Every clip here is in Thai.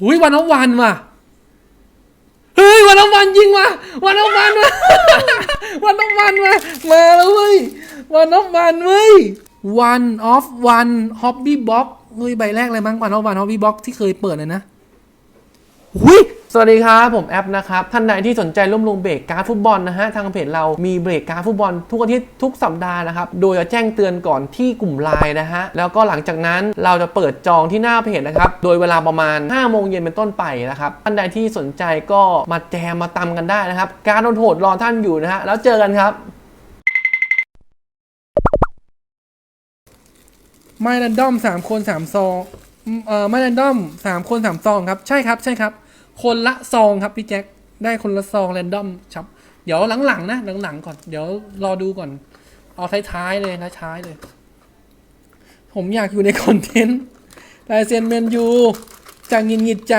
หุยวันน้ำวันว่ะเฮ้ยวันน้ำวันยิงว่ะวันน้ำวันว่ะวันน้ำวันว่ะมาแล้วเว้ยวันน้ำวันเว้ย one of one hobby box เฮ้ยใบแรกเลยมั้ง one of one hobby box ที่เคยเปิดเลยนะ หุยสวัสดีครับ ผมแอปนะครับ ท่านใดที่สนใจร่วมลงเบรกการ์ดฟุตบอลนะฮะ ทางเพจเรามีเบรกการ์ดฟุตบอลทุกอาทิตย์ทุกสัปดาห์นะครับ โดยจะแจ้งเตือนก่อนที่กลุ่มไลน์นะฮะ แล้วก็หลังจากนั้นเราจะเปิดจองที่หน้าเพจนะครับ โดยเวลาประมาณ 5 โมงเย็นเป็นต้นไปนะครับ ท่านใดที่สนใจก็มาแจมมาตำกันได้นะครับ การโดนโหดรอท่านอยู่นะฮะ แล้วเจอกันครับไม่แรนดอมสามคนสามซองเอ่อไม่แรนดอมสามคนสามซองครับ ใช่ครับ ใช่ครับ คนละซองครับพี่แจ็คได้คนละซองแรนดอมครับ เดี๋ยวหลังๆนะหลังๆก่อนเดี๋ยวรอดูก่อน เอาท้ายๆเลยท้ายๆเลย ผมอยากอยู่ในคอนเทนต์ลายเซ็นเมนยูจากงินหงิดใจ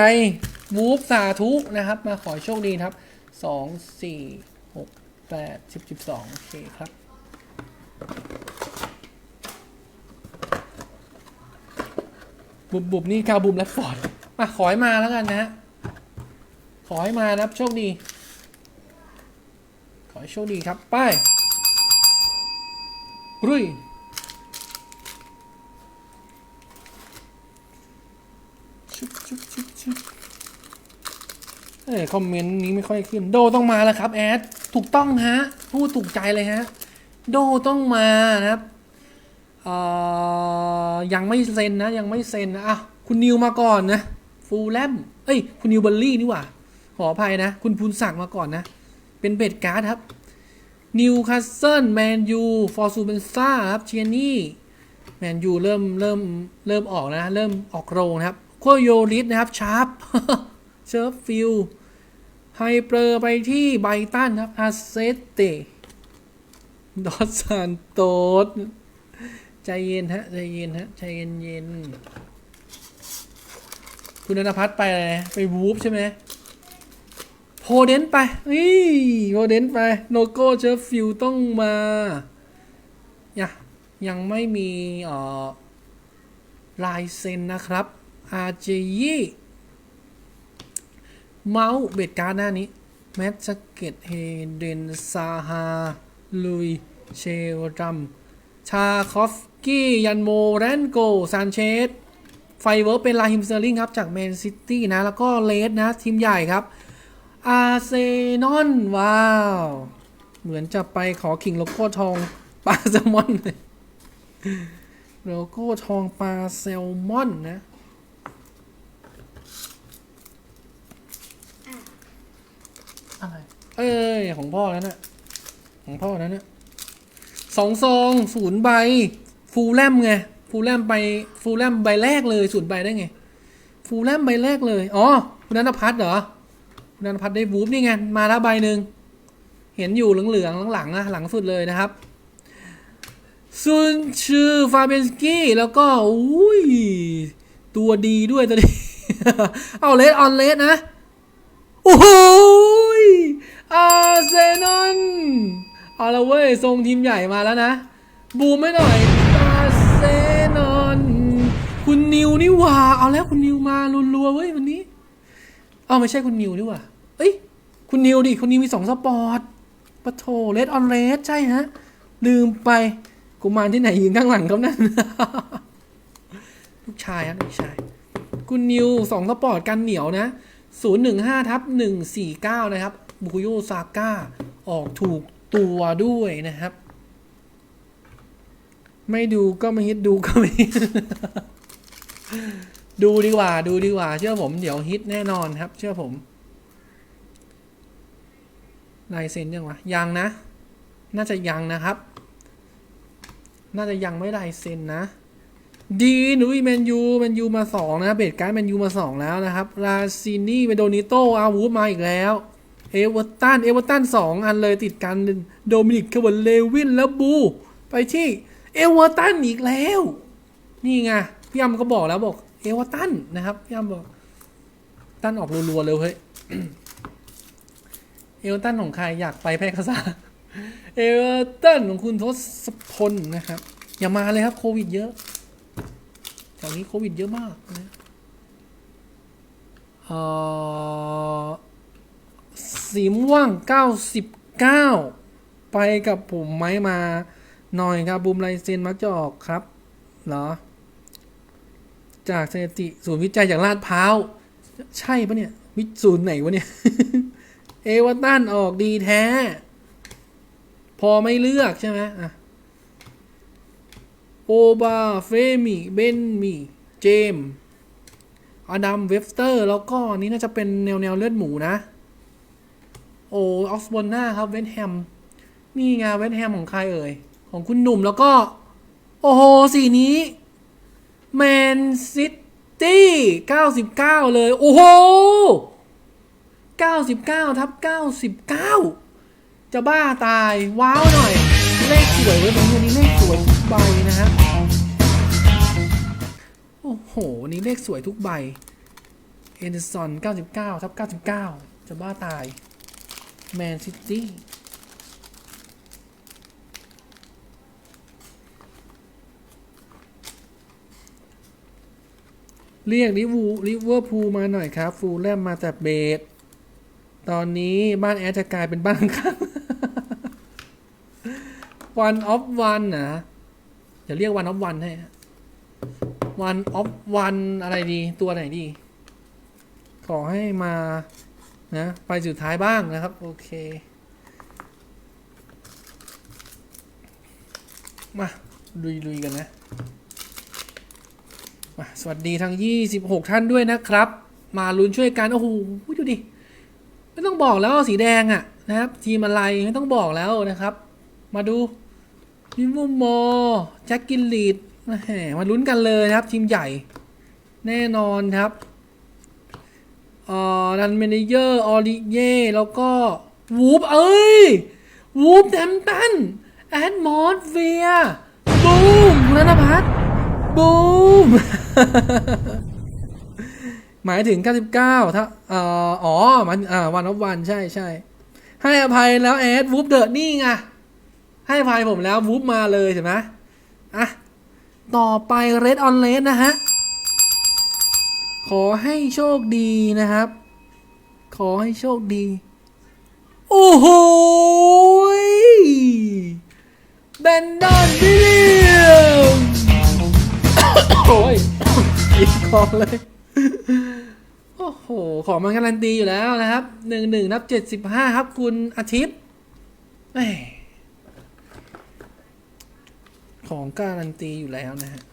วูฟสาธุนะครับ มาขอโชคดีครับสองสี่หกแปดสิบสิบสองโอเคครับบุบบุบนี่คาบุมแรดฟอร์ดมาขอให้มาแล้วกันนะฮะ ขอให้มานะครับโชคดี ขอให้โชคดีครับไปรุ่ยชุบชุบชุบชุบเอ้ยคอมเมนต์นี้ไม่ค่อยขึ้น โดต้องมาแล้วครับแอด ถูกต้องฮะ พูดถูกใจเลยฮะ โดต้องมานะครับอ่อยังไม่เซ็นนะ ยังไม่เซ็นนะอะคุณนิวมาก่อนนะ ฟูลแลมเอ้ย คุณนิวเบอร์รี่นี่หว่า ขออภัยนะ คุณพูนศักดิ์มาก่อนนะ เป็นเบดการ์ดครับนิวคาสเซิลแมนยูฟอร์ซูเบนซ่าครับเชียนี่แมนยูเริ่มเริ่มเริ่มออกนะ เริ่มออกโรงนะครับโคโยริสนะครับชาร์ปเชฟฟิลไฮเปอร์ไปที่ไบตันครับอาเซเตดอสซานโตสใจเย็นฮะ ใจเย็นฮะ ใจเย็นเย็น คุณนพัฒน์ไปอะไรไปวูฟใช่ไหม โพเดนไปนี่โพเดนไป โนโก้เชฟฟิลต้องมายังยังไม่มีเอ่อลายเซ็นนะครับอาเจยี่เมาส์เบ็ดการ์ดหน้านี้ แมทสเกตเฮเดนซาฮา ลุย เชลดัม ชาคอฟกี้ ยันโม แรนโก ซานเชส ไฟเวิร์เป็นลาฮิมเซอร์ลิงครับ จากแมนซิตี้นะ แล้วก็เลสนะ ทีมใหญ่ครับ อาร์เซนอลว้าว เหมือนจะไปขอขิงโลโก้ทองปลาแซลมอนเลยโลโก้ทองปลาแซลมอนนะอะไร เอ้ย ของพ่อแล้วนะ่ะของพ่อนั้นนะสองซองศูนย์ใบ ฟูลแลมไง ฟูลแลมไป ฟูลแลมใบแรกเลยศูนย์ใบได้ไง ฟูลแลมใบแรกเลย อ๋อคุณนันทพัฒน์เหรอคุณ นันพัฒน์ได้วูฟนี่ไงมาแล้วใบหนึ่งเห็นอยู่เหลืองๆหลังๆนะหลังสุดเลยนะครับซุนชื่อฟาเบนสกี้แล้วก็อุ้ยตัวดีด้วยตัวดีเอาเลสออนเลสนะโอ้โหอาร์เซนอลเอาละเว้ยทรงทีมใหญ่มาแล้วนะ บูมไม่หน่อยอาร์เซนอลคุณนิวนี่ว่า เอาแล้วคุณนิวมารัวๆเว้ยวันนี้เอาไม่ใช่คุณนิวนี่หว่าเอ้ย คุณนิวดิ คุณนิวมีสองสปอร์ตปะโถเลดออนเลสใช่ฮะ ลืมไปกูมารที่ไหนยืนข้างหลังครับนั่นลูกชายฮะลูกชาย คุณนิวสองสปอร์ตกันเหนียวนะ015ทับ149นะครับบุคุโยซาก้าออกถูกตัวด้วยนะครับ ไม่ดูก็ไม่ฮิตดูก็ไม่ฮิต ดูดีกว่า ดูดีกว่า เชื่อผมเดี๋ยวฮิตแน่นอนครับ เชื่อผมลายเซ็นยังวะยังนะ น่าจะยังนะครับ น่าจะยังไม่ลายเซ็นนะ ดีนุ้ยแมนยูแมนยูมาสองนะเบดการ์ดแมนยูมาสองแล้วนะครับราซินี่เบโดนิโตอาวูดมาอีกแล้วเอเวอร์ตันเอเวอร์ตันสองอันเลยติดกันโดมินิกคาร์เลวินแล้วบู ไปที่เอเวอร์ตันอีกแล้ว นี่ไงพี่ยำก็บอกแล้วบอก อเวอร์ตันนะครับพี่ำบอกตันออกรัวๆเลยเฮ้ยเอเวอร์ตันของใครอยากไปแพร่กษาเอเวอร์ตันของคุณทศพลนะครับ อย่ามาเลยครับโควิดเยอะแถวนี้โควิดเยอะมากนะเอ่อสีม่วง 99 ไปกับผมไหมมาหน่อยครับบูมไลเซนมักจะออกครับ เหรอ จากสถิติศูนย์วิจัยจากลาดพร้าว ใช่ปะเนี่ย วิศูนย์ไหนวะเนี่ย เอวอร์ตันออกดีแท้ พอไม่เลือกใช่ไหมอะโอบาเฟมิเบนมีเจมอดัมเวฟสเตอร์ แล้วก็อันนี้น่าจะเป็นแนวแนวเลือดหมูนะ โอออกซ์บอนนาครับเวนแฮม นี่ไงเวนแฮมของใครเอ่ย ของคุณหนุ่มแล้วก็ โอ้โหสีนี้ แมนซิตี้99 เลย โอ้โห 99 ทับ 99 จะบ้าตาย ว้าวหน่อย เลขสวยเว้ยตรงนี้เลขสวยทุกใบนะฮะ โอ้โห นี่เลขสวยทุกใบ เอนเดอร์สัน99 ทับ 99 จะบ้าตาย แมนซิตี้ เรียกลิวูลิเวอร์พูลมาหน่อยครับ ฟูลแลมมาแต่เบสตอนนี้บ้านแอดจะกลายเป็นบ้านข้างวันออฟวันนะอย่าเรียกวันออฟวันให้วันออฟวันอะไรดีตัวไหนดี ขอให้มานะ ไปสุดท้ายบ้างนะครับ โอเค มาลุยๆกันนะ สวัสดีทั้ง 26 ท่านด้วยนะครับ มาลุ้นช่วยกัน โอ้โหดูดิ ไม่ต้องบอกแล้วสีแดงอะนะครับ ทีมอะไรไม่ต้องบอกแล้วนะครับ มาดูลิมมอแจ็คกินลีดมมาลุ้นกันเลยนะครับ ทีมใหญ่ แน่นอนครับออดันเมเนเยอร์ออริเย่แล้วก็วูฟเอ้ยวูฟแดมตันแอดมอสเวียบูมคุณนภัทร บูม หมายถึง 99 ถ้าอ่ออ๋อมันอ่าวันออฟวันใช่ใช่ให้อภัยแล้วแอดวูฟเดอะนี่ไงให้อภัยผมแล้ววูฟมาเลยใช่ไหมอะ ต่อไปเรดออนเลสนะฮะ ขอให้โชคดีนะครับ ขอให้โชคดี โอ้โหแบนดอนวิลเลียม โอ้ยอีกคองเลย โอ้โห ของมันการันตีอยู่แล้วนะครับหนึ่งหนึ่งนับเจ็ดสิบห้าครับ คุณอาทิตย์ของการันตีอยู่แล้วนะฮะ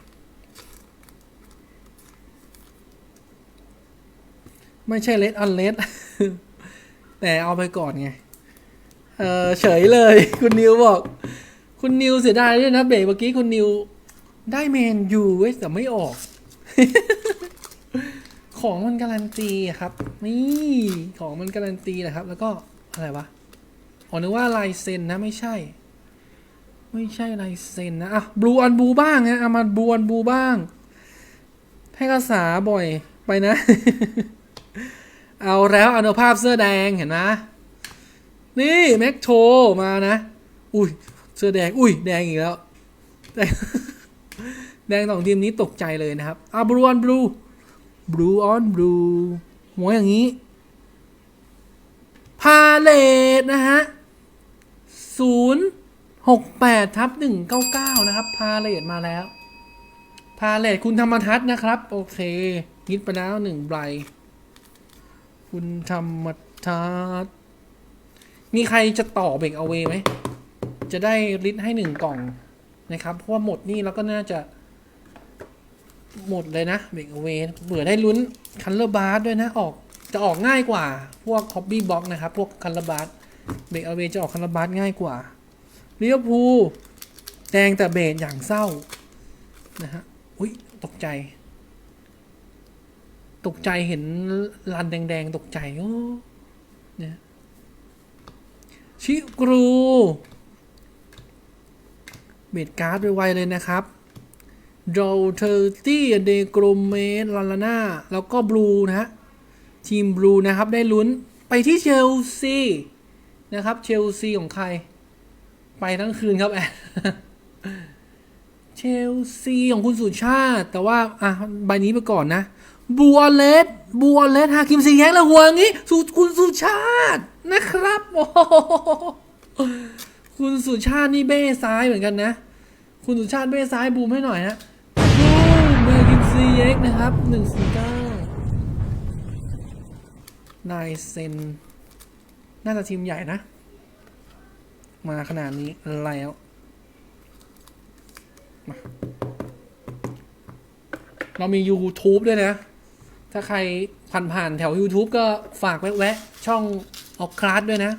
ไม่ใช่เลดอันเลดแต่เอาไปก่อนไง เออเฉยเลย คุณนิวบอก คุณนิวเสียดายด้วยนะเบรกเมื่อกี้คุณนิว ได้แมนยูเว้ยแต่ไม่ออก ของมันการันตีครับ นี่ของมันการันตีนะครับ แล้วก็อะไรวะอ๋อนึกว่าลายเซ็นนะไม่ใช่ ไม่ใช่ลายเซ็นนะอะบลูอันบูบ้างนะเอามาบลูอันบูบ้างให้ภาษาบ่อยไปนะ เอาแล้วอนุภาพเสื้อแดงเห็นไหมนี่แม็กโชมานะ อุ้ยเสื้อแดง อุ้ยแดงอีกแล้วแดง แดงสองทีมนี้ตกใจเลยนะครับอะบลูออนบลูบลูออนบลูหัวอย่างนี้ พาเลตนะฮะศูนย์หกแปดทับหนึ่งเก้าเก้านะครับ พาเลตมาแล้ว พาเลตคุณธรรมทัศน์นะครับ โอเคยิดไปแล้วหนึ่งใบคุณธรรมทัศน์มีใครจะต่อเบรกเอาเวไหม จะได้ลิตให้หนึ่งกล่อง นะครับ เพราะว่าหมดนี่แล้วก็น่าจะหมดเลยนะเบรกเอาเวเผื่อได้ลุ้นคันเลอร์บาร์ด้วยนะออกจะออกง่ายกว่า พวกคอ p บี้บ็อกนะครับ พวกคันเลอร์บาร์เบรกเอาเวจะออกคันเลอร์บาร์ง่ายกว่าเรียวพูแดงแต่เบรกอย่างเศร้านะฮะอุ้ยตกใจ ตกใจเห็นลันแดงๆ ตกใจโอ้เนี่ยชิกรู เบดการ์ดไวๆเลยนะครับดอเทอร์ตี้เดโกรเมสลาลาน่าแล้วก็บลูนะฮะ ทีมบลูนะครับ ได้ลุ้นไปที่เชลซีนะครับเชลซีของใคร ไปทั้งคืนครับแอนเชลซีของคุณสุชาติ แต่ว่า อะ ใบนี้ไปก่อนนะบัวเลสบัวเลสฮาคิมซีแยกแล้วหัวงี้สุคุณสุชาตินะครับ โอ้ คุณสุชาตินี่เบ้ซ้ายเหมือนกันนะ คุณสุชาติเบ้ซ้ายบูมให้หน่อยนะบูมเมอร์กิมซีเอ็กนะครับหนึ่งสี่เก้านายเซนน่าจะทีมใหญ่นะ มาขนาดนี้แล้วเรามี YouTube ด้วยนะ ถ้าใครผ่านๆแถว YouTube ก็ฝากแวะๆช่องออกคลาสด้วยนะ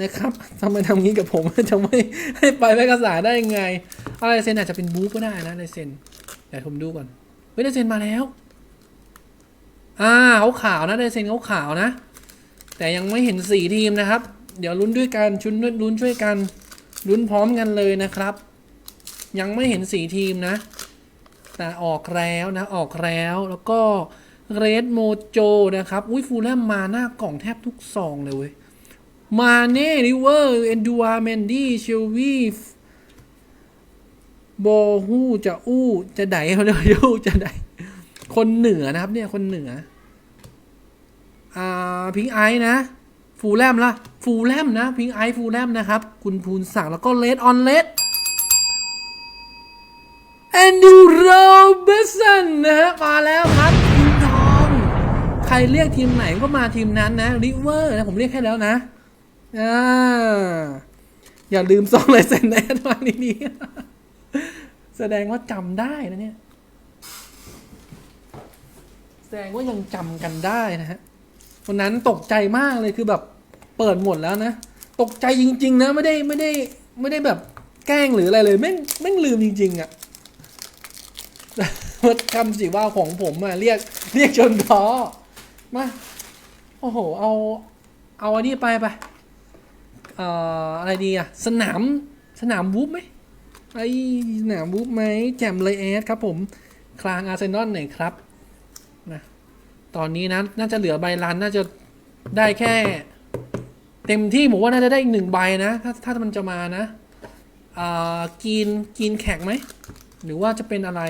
นะครับทำไมทำงี้กับผมจะไม่ให้ไปแม่กษาได้ยังไง อะไรเซนอาจจะเป็นบู๊ก็ได้นะในเซนเดี๋ยวผมดูก่อนเฮ้ยในเซนมาแล้ว อ่าเขาขาวนะในเซนเขาขาวนะ แต่ยังไม่เห็นสีทีมนะครับ เดี๋ยวลุ้นด้วยกันชุนลุ้นช่วยกันลุ้นพร้อมกันเลยนะครับ ยังไม่เห็นสีทีมนะ แต่ออกแล้วนะออกแล้วแล้วก็เรดโมโจนะครับ อุ้ยฟูลแลมมาหน้ากล่องแทบทุกซองเลยเว้ย มาเน่ริเวอร์ เอนดูอาเมนดี้เชลวีโบฮู้จะอู้จะไดเขาเรียกยูจะไดคนเหนือนะครับ เนี่ยคนเหนือ อ่าพิงไอนะ ฟูลแลมละฟูลแลมนะพิงไอฟูลแลมนะครับ คุณภูนศักดิ์แล้วก็เลดออนเลดแอนดูโรเบสันนะฮะมาแล้วครับทีมทอง ใครเรียกทีมไหนก็มาทีมนั้นนะริเวอร์นะผมเรียกให้แล้วนะ อ่าอย่าลืมซองลายเซ็นแอดมานี้นี้ แสดงว่าจำได้นะเนี่ย แสดงว่ายังจำกันได้นะฮะวันนั้นตกใจมากเลยคือแบบเปิดหมดแล้วนะ ตกใจจริง ๆ นะ ไม่ได้ไม่ได้ไม่ได้แบบแกล้งหรืออะไรเลยแม่งแม่งลืมจริง ๆอะ่ะว่าคำสิว่าของผมอะเรียกเรียกจนท้อมา โอ้โห เอา เอาอันนี้ไปไป เอ่ออะไรดีอะสนามสนามวูฟไหมไอสนามวูฟไหมแจมเลยแอดครับผมคลางอาร์เซนอลหน่อยครับนะตอนนี้นะน่าจะเหลือใบลันน่าจะได้แค่ เต็มที่ผมว่าน่าจะได้อีกหนึ่งใบนะ ถ้าถ้ามันจะมานะอ่ากินกินแขกไหม หรือว่าจะเป็นอะไร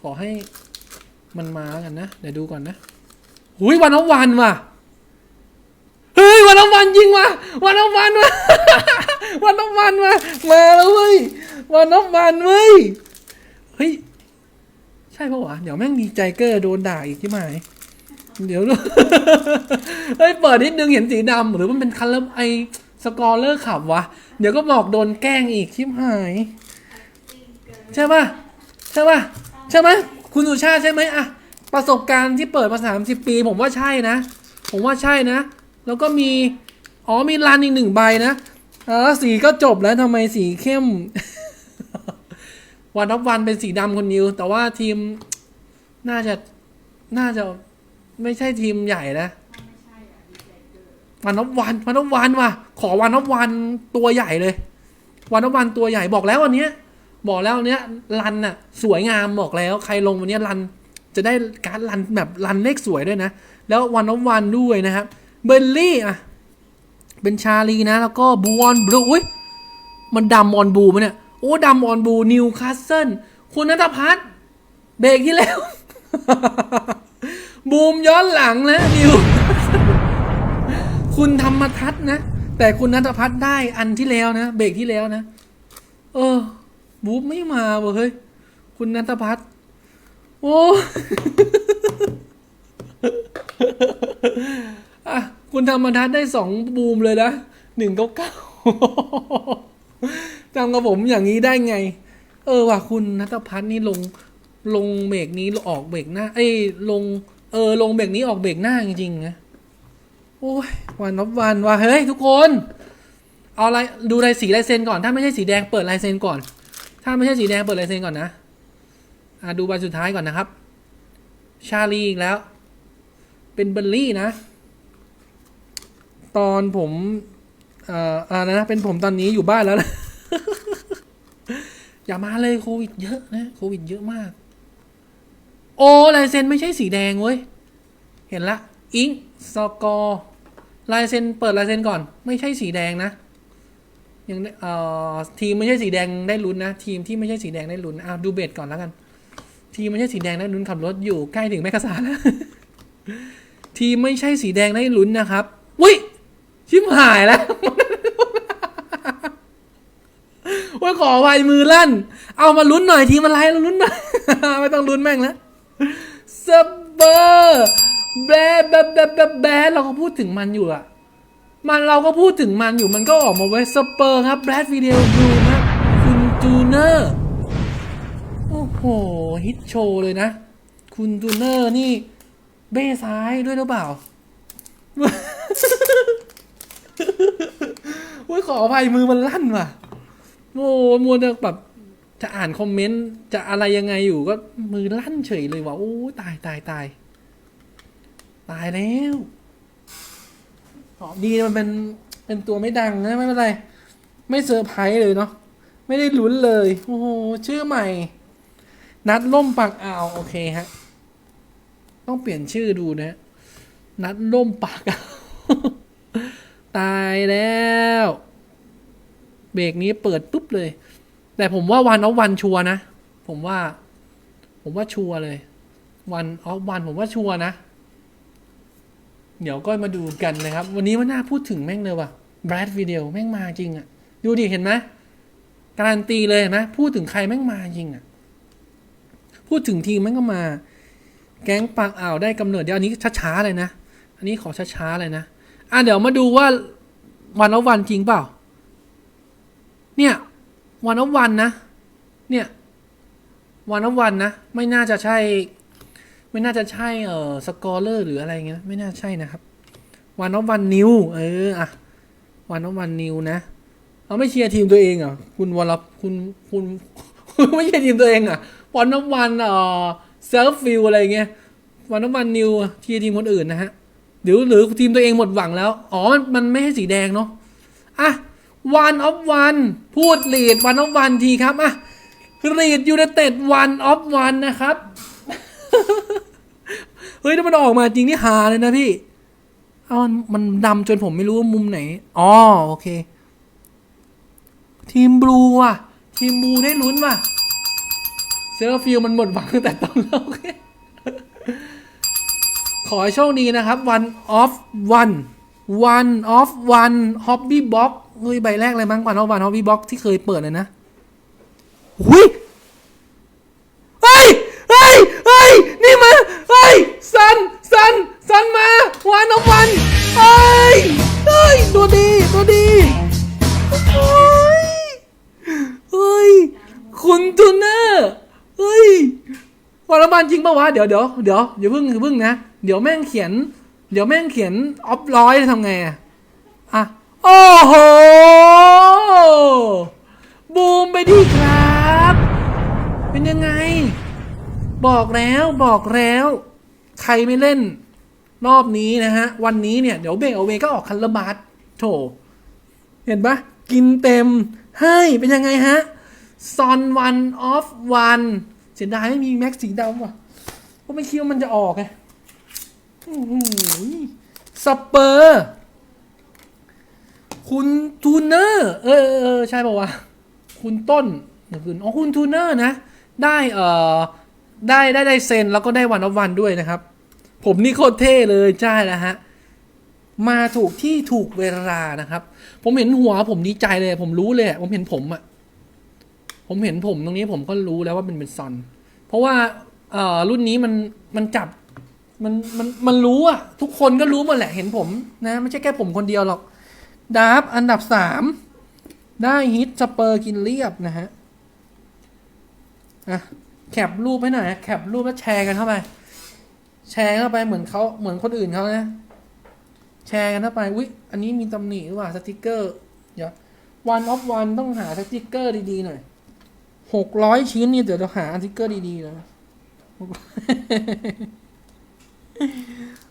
ขอให้มันมากันนะ เดี๋ยวดูก่อนนะหุยวันน้วันว่ะ วันน้ำวันยิงว่ะวันน้ำวันว่ะวันน้ำวันว่ะมาแล้วเว้ยวันน้ำวันเว้ยเฮ้ยใช่ปะวะเดี๋ยวแม่งมีใจเกอร์โดนด่าอีกใช่ไหมเดี๋ยวเฮ้ยเปิดนิดนึงเห็นสีดำหรือมันเป็นคัลเลอร์ไอสกอร์เลอร์ขับวะ เดี๋ยวก็บอกโดนแกล้งอีกชิบหายใช่ปะใช่ปะใช่ไหมคุณสุชาติใช่ไหมอะประสบการณ์ที่เปิดมาสามสิบปี ผมว่าใช่นะ ผมว่าใช่นะ แล้วก็มี อ๋อมีรันอีกหนึ่งใบนะอ่าแล้วสีก็จบแล้วทำไมสีเข้ม วันทับวันเป็นสีดำคนนิว แต่ว่าทีมน่าจะน่าจะไม่ใช่ทีมใหญ่นะวันทับวันวันทับวันว่ะ ขอวันทับวันตัวใหญ่เลย วันทับวันตัวใหญ่บอกแล้ววันนี้บอกแล้ววันเนี้ยรันน่ะ สวยงามบอกแล้ว ใครลงวันนี้รันจะได้การรันแบบรันเลขสวยด้วยนะ แล้ววันทับวันด้วยนะครับ เบลลี่อะ เป็นชาลีนะ แล้วก็บูออนบลูอุ้ยมันดำออนบูมันเนี่ย โอ้ดำออนบูนิวคาสเซิลคุณนัทพัฒน์เบรกที่แล้ว บูมย้อนหลังนะนิว คุณธรรมทัศน์นะ แต่คุณนัทพัฒน์ได้อันที่แล้วนะ เบรกที่แล้วนะ เออ บูมไม่มาเว้ยเฮ้ยคุณนัทพัฒน์โอ้ อะคุณธรรมทัศน์ได้สองบูมเลยนะหนึ่งเก้าเก้าจำกับผมอย่างนี้ได้ไง เออว่ะคุณนัทพัฒน์นี่ลงลงเบรกนี้ออกเบรกหน้า เอ้ยลง เออ ลงเบรกนี้ออกเบรกหน้าจริงๆนะโอ้ยวันนับวันว่ะเฮ้ยทุกคน เอาอะไรดูลายสีลายเซ็นก่อน ถ้าไม่ใช่สีแดงเปิดลายเซ็นก่อน ถ้าไม่ใช่สีแดงเปิดลายเซ็นก่อนนะอะดูใบสุดท้ายก่อนนะครับ ชาลีอีกแล้ว เป็นเบลลี่นะ ตอนผมอ่ออะนะเป็นผมตอนนี้อยู่บ้านแล้วนะอย่ามาเลยโควิดเยอะนะโควิดเยอะมาก โอ้ลายเซ็นไม่ใช่สีแดงเว้ย เห็นละ อิงสกอร์ลายเซ็นเปิดลายเซ็นก่อน ไม่ใช่สีแดงนะยังเอ่อทีมไม่ใช่สีแดงได้ลุ้นนะ ทีมที่ไม่ใช่สีแดงได้ลุ้นอะดูเบสก่อนแล้วกัน ทีมไม่ใช่สีแดงได้ลุ้นขับรถอยู่ใกล้ถึงแมกกาซาแล้วทีมไม่ใช่สีแดงได้ลุ้นนะครับวิ ชิมหายแล้วว่าขอไวมือลั่น เอามาลุ้นหน่อยทีมอะไรเราลุ้นหน่อย ไม่ต้องลุ้นแม่งแล้วสเปอร์แบดแบดแบดแบดแบเราก็พูดถึงมันอยู่อะมันเราก็พูดถึงมันอยู่มันก็ออกมาไว้สเปอร์ครับแบดวิดีโอดูนะคุณจูเนอร์โอ้โห ฮิตโชว์เลยนะ คุณจูเนอร์นี่ เบ้ซ้ายด้วยหรือเปล่า อุ้ยขออภัยมือมันลั่นว่ะ โอ้มัวแต่แบบจะอ่านคอมเมนต์จะอะไรยังไงอยู่ก็มือลั่นเฉยเลยว่ะโอ้ตายตายตายตายแล้วดีมันเป็นเป็นตัวไม่ดังนะไม่เป็นไร ไม่เซอร์ไพรส์เลยเนาะไม่ได้ลุ้นเลย โอ้โหชื่อใหม่ นัดล่มปากอ่าวโอเคฮะ ต้องเปลี่ยนชื่อดูนะฮะนัดล่มปากอ่าว ตายแล้ว เบรกนี้เปิดปุ๊บเลย แต่ผมว่าวันออฟวันชัวนะ ผมว่า ผมว่าชัวเลย วันออฟวันผมว่าชัวนะ เดี๋ยวก็มาดูกันนะครับ วันนี้ว่าน่าพูดถึงแม่งเลยว่ะแบรดวิดีโอแม่งมาจริงอะ่ะดูดิเห็นไหมการันตีเลยนไหมพูดถึงใครแม่งมาจริงอะ่ะพูดถึงทีมแม่งก็มา แก๊งปากอ่าวได้กำเนิดเดี๋ยวอันนี้ช้าๆเลยนะ อันนี้ขอช้าๆเลยนะ อะเดี๋ยวมาดูว่าวันออฟวันจริงเปล่า เนี่ยวันออฟวันนะ เนี่ยวันออฟวันนะ ไม่น่าจะใช่ ไม่น่าจะใช่เออสกอร์เลอร์หรืออะไรเงี้ยไม่น่าใช่นะครับวันออฟวันนิวเอออะวันออฟวันนิวนะเราไม่เชียร์ทีมตัวเองเหรอะคุณวรพคุณคุณคุณไม่เชียร์ทีมตัวเองเหรอะวันออฟวันเออเซิร์ฟฟิลอะไรเงี้ยวันออฟวันนิวเชียร์ทีมคนอื่นนะฮะ หรือหรือทีมตัวเองหมดหวังแล้ว อ๋อ มันมันไม่ให้สีแดงเนาะ อะ one of one พูดลีด one of one ทีครับ อะลีดยูไนเต็ด one of one นนะครับ เฮ้ยถ้ามันออกมาจริงนี่ฮาเลยนะพี่เอามันมันดำจนผมไม่รู้ว่ามุมไหน อ๋อ โอเค ทีมบลูว่ะ ทีมบลูได้ลุ้นว่ะ เซอร์ฟิลมันหมดหวังตั้งแต่ตอนแล้ว ขอให้โชคดีนะครับ one of one one of one hobby box เฮ้ยใบแรกเลยมั้ง one of one hobby box ที่เคยเปิดเลยนะหุยเฮ้ยเฮ้ยเฮ้ยนี่มาเฮ้ยซันซันซันมา one of one เฮ้ยเฮ้ยตัวดีตัวดีเฮ้ยเฮ้ยคุณทูเนอร์เฮ้ย วันละวันจริงปะวะเดี๋ยวเดี๋ยวเดี๋ยวอย่าเพิ่งอย่าเพิ่งนะเดี๋ยวแม่งเขียน เดี๋ยวแม่งเขียนออฟร้อยทำไงอะอะโอ้โหบูมไปดิครับ เป็นยังไง บอกแล้วบอกแล้ว ใครไม่เล่น รอบนี้นะฮะ วันนี้เนี่ย เดี๋ยวเบรกเอาเวก็ออกคันละบาทโถ เห็นปะกินเต็มเฮ้ยเป็นยังไงฮะซอนวันออฟวัน สียดายไม่มีแม็กสีดำว่ะเพราะไม่คิดว่ามันจะออกไงสเปอร์ คุณทูเนอร์ เออเออเออใช่ป่าวะ คุณต้นเดี๋ยวคุณอ๋อคุณทูเนอร์นะ ได้เอ่อได้ได้ได้เซนแล้วก็ได้วันออฟวันด้วยนะครับ ผมนี่โคตรเท่เลยใช่แล้วฮะ มาถูกที่ถูกเวลานะครับ ผมเห็นหัวผมดีใจเลย ผมรู้เลย ผมเห็นผมอะ ผมเห็นผมตรงนี้ผมก็รู้แล้วว่ามันเป็นซอนเพราะว่าเอ่อรุ่นนี้มันมันจับมันมันมันรู้อะทุกคนก็รู้หมดแหละเห็นผมนะไม่ใช่แค่ผมคนเดียวหรอกดาบอันดับสามได้ฮิตสเปอร์กินเรียบนะฮะอะแคปรูปให้หน่อยนะแคปรูปแล้วแชร์กันเข้าไป แชร์เข้าไปเหมือนเขาเหมือนคนอื่นเขานะแชร์กันเข้าไปอุ๊ยอันนี้มีตำหนิหรือเปล่าสติกเกอร์เดี๋ยว one of one ต้องหาสติกเกอร์ดีๆหน่อย หกร้อยชิ้นนี่เดี๋ยวเราหาสติกเกอร์ดีๆนะ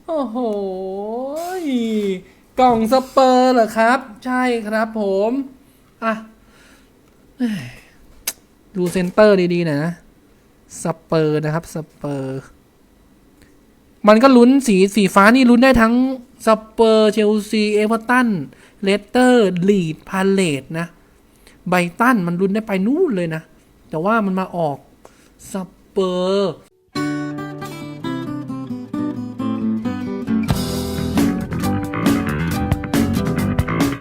โอ้โห กล่องสเปอร์เหรอครับ ใช่ครับผม อะเอ้ยดูเซนเตอร์ดีๆหน่อยนะ สเปอร์นะครับ สเปอร์ มันก็ลุ้นสีสีฟ้านี่ลุ้นได้ทั้งสเปอร์ เชลซี เอเวอร์ตัน เลสเตอร์ ลีด พาเลตนะ ไบตัน มันลุ้นได้ไปนู่นเลยนะ แต่ว่ามันมาออกสเปเปอร์